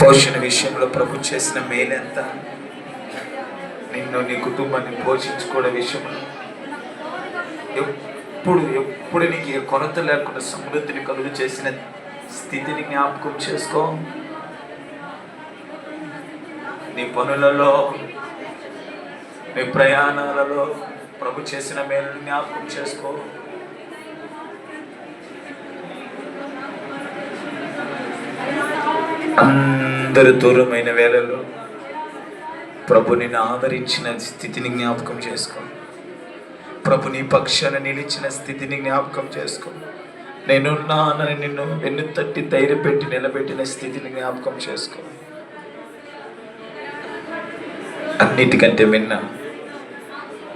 పోషణ విషయంలో ప్రభు చేసిన మేలెంత నిన్ను నీ కుటుంబాన్ని పోషించుకోవడం విషయంలో ఎప్పుడు ఎప్పుడు నీకు కొరత లేకుండా సమృద్ధిని కలుగు చేసిన స్థితిని జ్ఞాపకం చేసుకో. నీ పనులలో నీ ప్రయాణాలలో ప్రభు చేసిన మేలు జ్ఞాపకం చేసుకో. అందరు దూరమైన వేళలో ప్రభు నిన్ను ఆదరించిన స్థితిని జ్ఞాపకం చేసుకో. ప్రభు నీ పక్షాన నిలిచిన స్థితిని జ్ఞాపకం చేసుకో. నేనున్నానని నిన్ను వెన్ను తట్టి ధైర్యపెట్టి నిలబెట్టిన స్థితిని జ్ఞాపకం చేసుకో. అన్నిటికంటే విన్న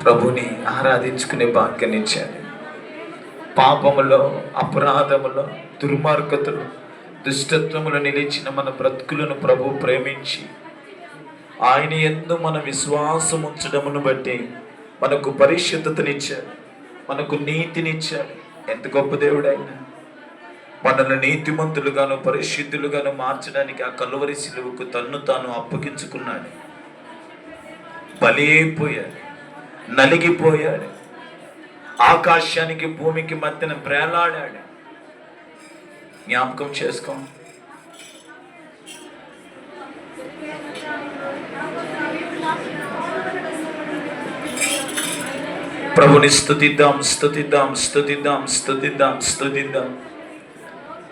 ప్రభుని ఆరాధించుకునే భాగ్యనిచ్చాడు పాపములో అపరాధములో దుర్మార్గతలు దుష్టత్వములు నిలిచిన మన బ్రతుకులను ప్రభు ప్రేమించి ఆయన ఎందు మన విశ్వాసం ఉంచడమును బట్టి మనకు పరిశుద్ధతనిచ్చాడు మనకు నీతినిచ్చాడు. ఎంత గొప్ప దేవుడైనా. మనల్ని నీతిమంతులుగాను పరిశుద్ధులుగాను మార్చడానికి ఆ కలువరి శిలువుకు తన్ను తాను అప్పగించుకున్నాడు. బలి నలిగిపోయాడు. ఆకాశానికి భూమికి మధ్యన ప్రేలాడాడు జ్ఞాపకం చేసుకో ప్రభుని స్థుతిద్దాం స్థుతిద్దాం స్థుతిద్దాం స్థుతిద్దాం స్థుతిద్దాం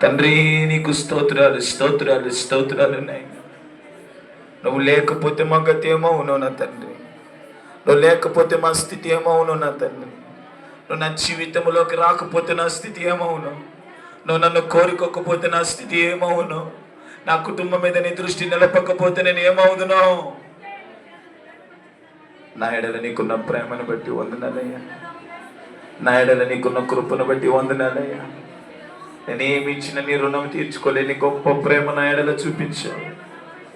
తండ్రి నీకు స్తోత్రాలు స్తోత్రాలు స్తోత్రాలు ఉన్నాయి నువ్వు లేకపోతే మా గతి ఏమవును నా తండ్రి నువ్వు లేకపోతే మా స్థితి ఏమవును నా తండ్రి నువ్వు నా జీవితంలోకి రాకపోతే నా స్థితి ఏమవును నువ్వు నన్ను కోరుకోకపోతే నా స్థితి ఏమవును? నా కుటుంబం మీద నీ దృష్టి నిలపకపోతే నేను ఏమవుదును? నా ఎడల నీకున్న ప్రేమను బట్టి వందనాలయ్యా. నా ఎడల నీకున్న కృపను బట్టి వందనాలయ్యా. నేనేమి ఇచ్చిన నీ రుణం తీర్చుకోలేని గొప్ప ప్రేమ నా ఎడల చూపించావు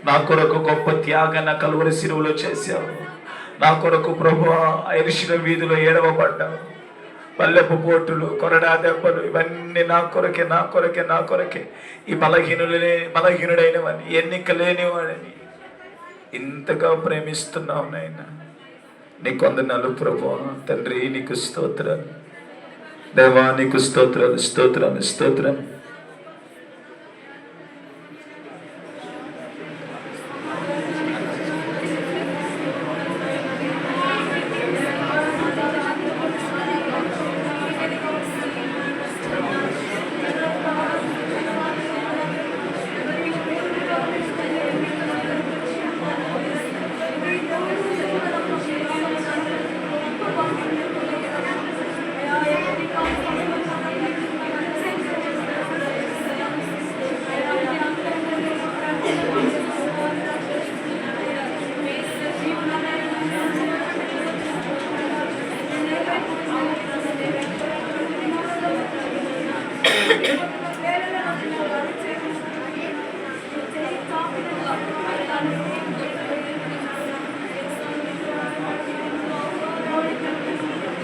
నా కొరకు గొప్ప త్యాగ నా కలువరి సిరువులో చేశావు. నా కొరకు ప్రభు ఐరిషిల వీధిలో ఏడవబడ్డావు. పల్లెపు పోటులు కొరడా దెబ్బలు ఇవన్నీ నా కొరకే నా కొరకే నా కొరకే. ఈ బలహీనులనే బలహీనుడైన వాడిని ఎన్నిక లేనివాడని ఇంతగా ప్రేమిస్తున్నావు నాయన. నీకు వందనాలు ప్రభు. తండ్రి నీకు స్తోత్రాలు దేవా నీకు స్తోత్రాలు స్తోత్రాలు స్తోత్రాలు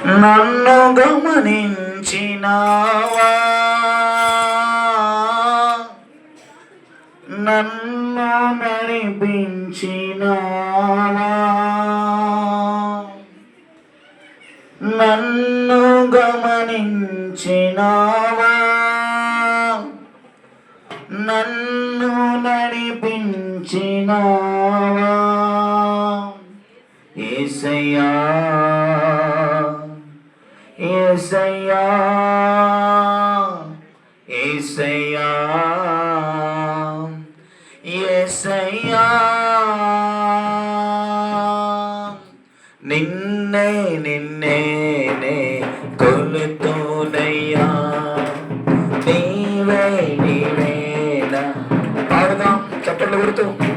నన్ను గమనించినావా? నన్ను నడిపించినావా? నన్ను గమనించినావా? నన్ను నడిపించినావా? ఏసయ్యా ఏసయ్యా ఏసయ్యా ఏసయ్యా. నిన్నే నిన్నే కొలుతూనయ్యా. నీవే నీవేనా? పాడదాం చప్పట్లు కొడుతూ.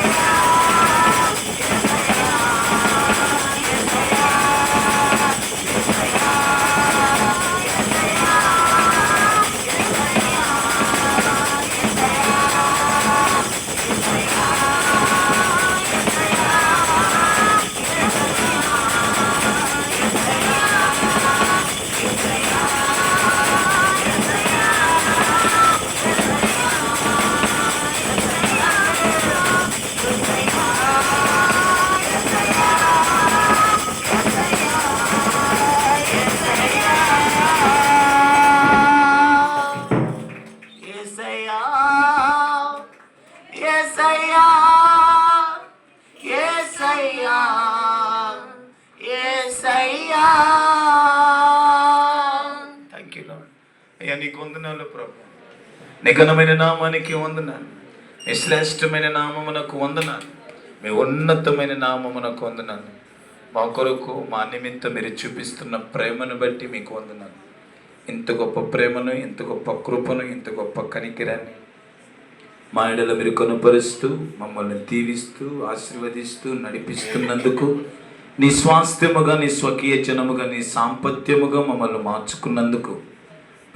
Yeah. అయ్యా నీకు వందనాలు ప్రభు. నిఘనమైన నామానికి వందనాలు. మీ శ్రేష్టమైన నామమునకు వందనాలు. మీ ఉన్నతమైన నామమునకు వందనాలు. మా కొరకు మా నిమిత్తం మీరు చూపిస్తున్న ప్రేమను బట్టి మీకు వందనాలు. ఇంత గొప్ప ప్రేమను ఇంత గొప్ప కృపను ఇంత గొప్ప కనికిరాన్ని మా ఎడల మీరు కొనుపరుస్తూ మమ్మల్ని దీవిస్తూ ఆశీర్వదిస్తూ నడిపిస్తున్నందుకు నీ స్వాస్థ్యముగా నీ స్వకీయ జనముగా నీ సాంపత్యముగా మమ్మల్ని మార్చుకున్నందుకు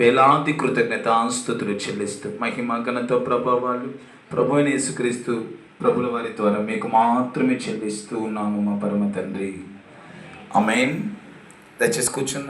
వేలాది కృతజ్ఞతాస్తుతులు చెల్లిస్తూ మహిమ ఘనత ప్రభావాలు ప్రభు యేసుక్రీస్తు ప్రభుల వారి ద్వారా మీకు మాత్రమే చెల్లిస్తూ ఉన్నాము మా పరమ తండ్రి. అమెయిన్ దయచేసి కూర్చున్నా